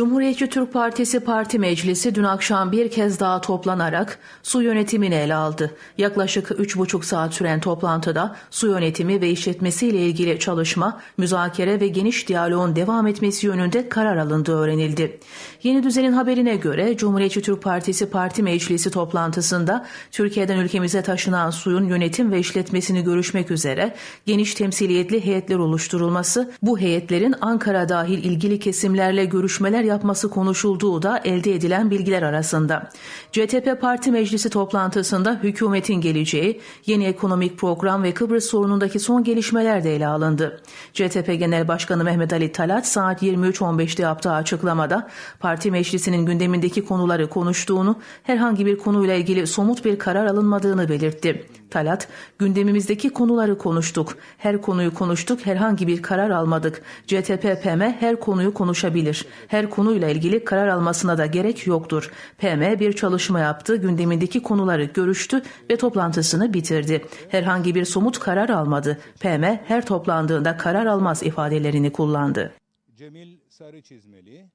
Cumhuriyetçi Türk Partisi Parti Meclisi dün akşam bir kez daha toplanarak su yönetimini ele aldı. Yaklaşık 3,5 saat süren toplantıda su yönetimi ve işletmesiyle ilgili çalışma, müzakere ve geniş diyaloğun devam etmesi yönünde karar alındığı öğrenildi. Yeni düzenin haberine göre Cumhuriyetçi Türk Partisi Parti Meclisi toplantısında Türkiye'den ülkemize taşınan suyun yönetim ve işletmesini görüşmek üzere geniş temsiliyetli heyetler oluşturulması, bu heyetlerin Ankara dahil ilgili kesimlerle görüşmeler yapması konuşulduğu da elde edilen bilgiler arasında. CTP Parti Meclisi toplantısında hükümetin geleceği, yeni ekonomik program ve Kıbrıs sorunundaki son gelişmeler de ele alındı. CTP Genel Başkanı Mehmet Ali Talat saat 23.15'te yaptığı açıklamada parti meclisinin gündemindeki konuları konuştuğunu, herhangi bir konuyla ilgili somut bir karar alınmadığını belirtti. Talat, gündemimizdeki konuları konuştuk. Her konuyu konuştuk, herhangi bir karar almadık. CTP PM her konuyu konuşabilir. Her konuyla ilgili karar almasına da gerek yoktur. PM bir çalışma yaptı, gündemindeki konuları görüştü ve toplantısını bitirdi. Herhangi bir somut karar almadı. PM her toplandığında karar almaz ifadelerini kullandı. Cemil Sarıçizmeli